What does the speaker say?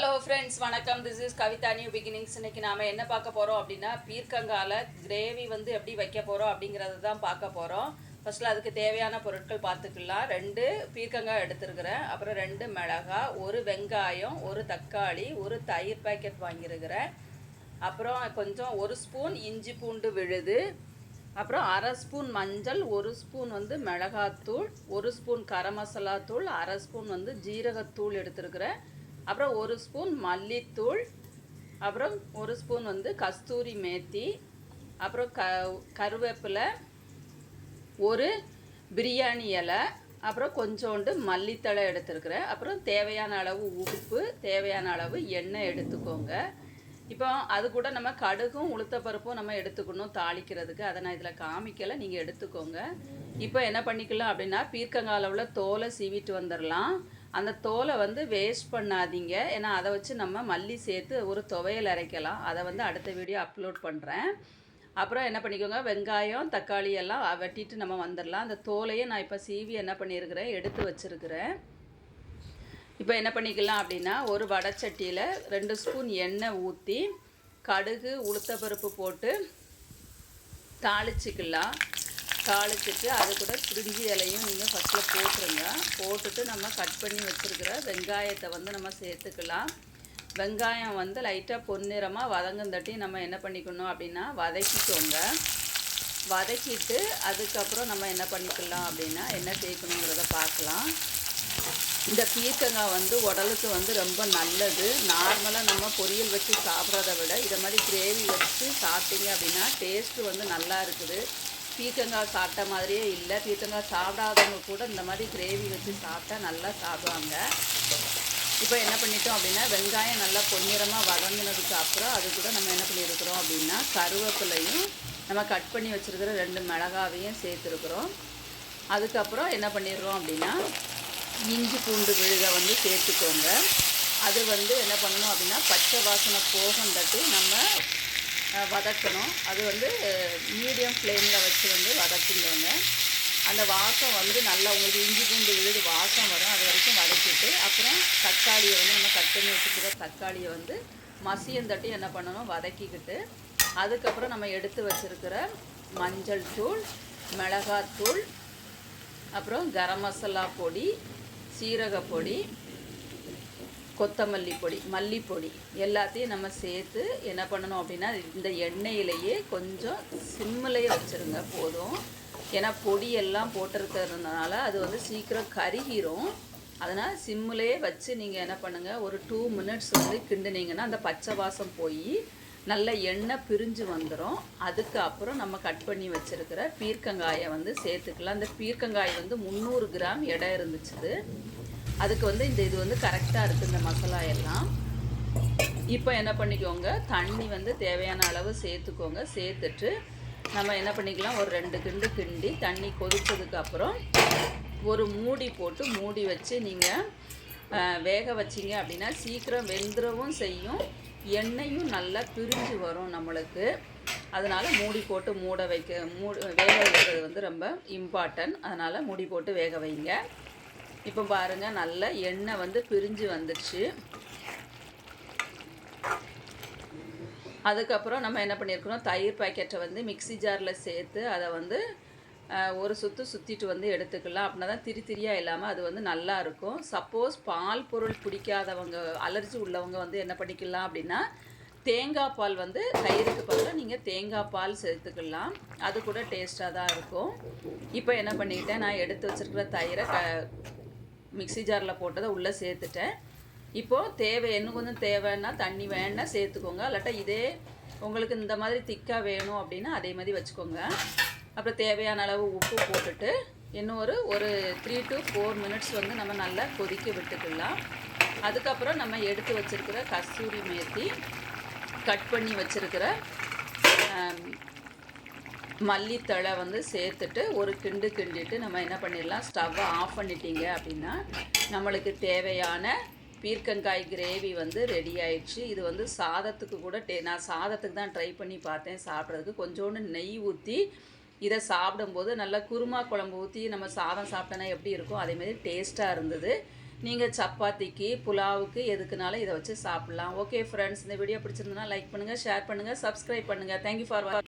Hello friends வணக்கம். This is Kavitha new beginnings இன்னைக்கு நாம என்ன பார்க்க போறோம் அப்படின்னா பீர்க்கங்கால கிரேவி வந்து எப்படி வைக்க போறோம் அப்படிங்கறது தான் பார்க்க போறோம். ஃபர்ஸ்ட்ல அதுக்கு தேவையான பொருட்கள் பார்த்துக்கலாம். ரெண்டு பீர்க்கங்காய் எடுத்துருக்கிறேன். அப்புறம் ரெண்டு மிளகா ஒரு வெங்காயம் ஒரு தக்காளி ஒரு தயிர் பேக்கெட் வாங்கியிருக்கிறேன். அப்புறம் கொஞ்சம் ஒரு ஸ்பூன் இஞ்சி பூண்டு விழுது. அப்புறம் அரை ஸ்பூன் மஞ்சள் ஒரு ஸ்பூன் வந்து மிளகாத்தூள் ஒரு ஸ்பூன் கரம் மசாலா தூள் அரை ஸ்பூன் வந்து ஜீரகத்தூள் எடுத்துருக்கிறேன். அப்புறம் ஒரு ஸ்பூன் மல்லித்தூள் அப்புறம் ஒரு ஸ்பூன் வந்து கஸ்தூரி மேத்தி அப்புறம் க கருவேப்பிலை ஒரு பிரியாணி இலை அப்புறம் கொஞ்சோண்டு மல்லித்தழை எடுத்துருக்குறேன். அப்புறம் தேவையான அளவு உப்பு தேவையான அளவு எண்ணெய் எடுத்துக்கோங்க. இப்போ அது கூட நம்ம கடுகும் உளுத்தப்பருப்பும் நம்ம எடுத்துக்கணும் தாளிக்கிறதுக்கு. அதை நான் இதில் காமிக்கலை நீங்கள் எடுத்துக்கோங்க. இப்போ என்ன பண்ணிக்கலாம் அப்படின்னா பீர்க்கங்கால உள்ள தோலை சீவிட்டு வந்துடலாம். அந்த தோலை வந்து வேஸ்ட் பண்ணாதீங்க. ஏன்னா அதை வச்சு நம்ம மல்லி சேர்த்து ஒரு துவையல் அரைக்கலாம். அதை வந்து அடுத்த வீடியோ அப்லோட் பண்ணுறேன் அப்புறம் என்ன பண்ணிக்கோங்க வெங்காயம் தக்காளி எல்லாம் வெட்டிட்டு நம்ம வந்துடலாம். அந்த தோலையே நான் இப்போ சீவி என்ன பண்ணியிருக்கிறேன் எடுத்து வச்சுருக்கிறேன். இப்போ என்ன பண்ணிக்கலாம் அப்படின்னா ஒரு வடச்சட்டியில் ரெண்டு ஸ்பூன் எண்ணெய் ஊற்றி கடுகு உளுத்தப்பருப்பு போட்டு தாளிச்சிக்கலாம். தாளிச்சிட்டு அது கூட பிரிஞ்சி இலையும் நீங்கள் ஃபஸ்ட்டில் போட்டுருங்க. போட்டுட்டு நம்ம கட் பண்ணி வச்சுருக்கிற வெங்காயத்தை வந்து நம்ம சேர்த்துக்கலாம். வெங்காயம் வந்து லைட்டாக பொன்னிறமாக வதங்கந்தட்டி நம்ம என்ன பண்ணிக்கணும் அப்படின்னா வதக்கிக்கோங்க. வதக்கிட்டு அதுக்கப்புறம் நம்ம என்ன பண்ணிக்கலாம் அப்படின்னா என்ன சேர்க்கணுங்கிறத பார்க்கலாம். இந்த பீர்க்கங்காய் வந்து உடலுக்கு வந்து ரொம்ப நல்லது. நார்மலாக நம்ம பொரியல் வச்சு சாப்பிட்றத விட இதை மாதிரி கிரேவி வச்சு சாப்பிட்டீங்க அப்படின்னா டேஸ்ட்டு வந்து நல்லா இருக்குது. பீர்க்கங்காய் சாப்பிட்ட மாதிரியே இல்லை. பீர்க்கங்காய் சாப்பிடாதவங்க கூட இந்த மாதிரி கிரேவி வச்சு சாப்பிட்டா நல்லா சாப்பிடுவாங்க. இப்போ என்ன பண்ணிட்டோம் அப்படின்னா வெங்காயம் நல்லா பொன்னிறமாக வதங்கினதுக்கு அப்புறம் அது கூட நம்ம என்ன பண்ணியிருக்கிறோம் அப்படின்னா கருவேப்பிலையும் நம்ம கட் பண்ணி வச்சுருக்கிற ரெண்டு மிளகாவையும் சேர்த்துருக்குறோம். அதுக்கப்புறம் என்ன பண்ணிடுறோம் அப்படின்னா இஞ்சி பூண்டு விழுத வந்து சேர்த்துக்கோங்க. அது வந்து என்ன பண்ணணும் அப்படின்னா பச்சை வாசனை போகந்தட்டு நம்ம வதக்கணும். அது வந்து மீடியம் ஃப்ளேமில் வச்சு வந்து வதக்கிடுங்க அந்த வாசம் வந்து நல்லா உங்களுக்கு இஞ்சி பூண்டு விழுது வாசம் வரும் அது வரைக்கும் வதக்கிட்டு அப்புறம் தக்காளியை வந்து நம்ம கட் பண்ணி வச்சுக்கிற தக்காளியை வந்து மசியம் தட்டி என்ன பண்ணணும் வதக்கிக்கிட்டு அதுக்கப்புறம் நம்ம எடுத்து வச்சிருக்கிற மஞ்சள் தூள் மிளகாத்தூள் அப்புறம் கரம் மசாலா பொடி சீரக பொடி கொத்தமல்லி பொடி மல்லிப்பொடி எல்லாத்தையும் நம்ம சேர்த்து என்ன பண்ணணும் அப்படின்னா இந்த எண்ணெயிலேயே கொஞ்சம் சிம்மிலேயே வச்சுருங்க போதும். ஏன்னா பொடி எல்லாம் போட்டிருக்கிறதுனால அது வந்து சீக்கிரம் கருகிரும். அதனால் சிம்மிலே வச்சு நீங்கள் என்ன பண்ணுங்கள் ஒரு டூ மினிட்ஸ் வந்து கிண்டுனீங்கன்னா அந்த பச்சை வாசம் போய் நல்ல எண்ணெய் பிரிஞ்சு வந்துடும் அதுக்கு அப்புறம் நம்ம கட் பண்ணி வச்சுருக்கிற பீர்க்கங்காயை வந்து சேர்த்துக்கலாம். அந்த பீர்க்கங்காய் வந்து முந்நூறு கிராம் எடை இருந்துச்சு அதுக்கு வந்து இந்த இது வந்து கரெக்டாக இருக்குது இந்த மசாலா எல்லாம். இப்போ என்ன பண்ணிக்கோங்க தண்ணி வந்து தேவையான அளவு சேர்த்துக்கோங்க. சேர்த்துட்டு நம்ம என்ன பண்ணிக்கலாம் ஒரு ரெண்டு கிண்டு கிண்டி தண்ணி கொதித்ததுக்கப்புறம் ஒரு மூடி போட்டு மூடி வச்சு நீங்கள் வேக வச்சிங்க அப்படின்னா சீக்கிரம் வெந்துடவும் செய்யும். எண்ணெயும் நல்லா பிரிஞ்சு வரும் நம்மளுக்கு. அதனால் மூடி போட்டு மூட வைக்க மூ வேக வைக்கிறது வந்து ரொம்ப இம்பார்ட்டன்ட் அதனால் மூடி போட்டு வேக வைங்க. இப்போ பாருங்கள் நல்ல எண்ணெய் வந்து பிரிஞ்சு வந்துடுச்சு. அதுக்கப்புறம் நம்ம என்ன பண்ணியிருக்கிறோம் தயிர் பாக்கெட்டை வந்து மிக்ஸி ஜாரில் சேர்த்து அதை வந்து ஒரு சுற்று சுற்றிட்டு வந்து எடுத்துக்கலாம். அப்படின்னா தான் திரி திரியாக இல்லாமல் அது வந்து நல்லா இருக்கும். சப்போஸ் பால் பொருள் பிடிக்காதவங்க அலர்ஜி உள்ளவங்க வந்து என்ன பண்ணிக்கலாம் அப்படின்னா தேங்காய் பால் வந்து தயிருக்கு பதிலாக நீங்கள் தேங்காய் பால் சேர்த்துக்கலாம். அது கூட டேஸ்ட்டாக தான் இருக்கும். இப்போ என்ன பண்ணிக்கிட்டேன் நான் எடுத்து வச்சிருக்கிற தயிரை க மிக்ஸி ஜாரில் போட்டதை உள்ளே சேர்த்துட்டேன். இப்போது தேவை இன்னும் கொஞ்சம் தேவைன்னா தண்ணி வேணா சேர்த்துக்கோங்க. இல்லாட்டா இதே உங்களுக்கு இந்த மாதிரி திக்காக வேணும் அப்படின்னா அதே மாதிரி வச்சுக்கோங்க. அப்புறம் தேவையான அளவு உப்பு போட்டுட்டு இன்னும் ஒரு ஒரு த்ரீ டு ஃபோர் மினிட்ஸ் வந்து நம்ம நல்லா கொதிக்க விட்டுக்கலாம். அதுக்கப்புறம் நம்ம எடுத்து வச்சுருக்கிற கஸ்தூரி மேத்தி கட் பண்ணி வச்சுருக்கிற மல்லித்தழை வந்து சேர்த்துட்டு ஒரு கிண்டு கிண்டிட்டு நம்ம என்ன பண்ணிடலாம் ஸ்டவ்வை ஆஃப் பண்ணிட்டீங்க அப்படின்னா நம்மளுக்கு தேவையான பீர்க்கங்காய் கிரேவி வந்து ரெடி ஆயிடுச்சு. இது வந்து சாதத்துக்கு கூட டே நான் சாதத்துக்கு தான் ட்ரை பண்ணி பார்த்தேன் சாப்பிட்றதுக்கு. கொஞ்சோண்டு நெய் ஊற்றி இதை சாப்பிடும்போது நல்லா குருமா குழம்பு ஊற்றி நம்ம சாதம் சாப்பிட்டோன்னா எப்படி இருக்கும் அதேமாதிரி டேஸ்ட்டாக இருந்தது. நீங்கள் சப்பாத்திக்கு புலாவுக்கு எதுக்குனாலும் இதை வச்சு சாப்பிட்லாம். ஓகே ஃப்ரெண்ட்ஸ் இந்த வீடியோ பிடிச்சிருந்தனா லைக் பண்ணுங்கள் ஷேர் பண்ணுங்கள் சப்ஸ்கிரைப் பண்ணுங்கள் தேங்க்யூ ஃபார்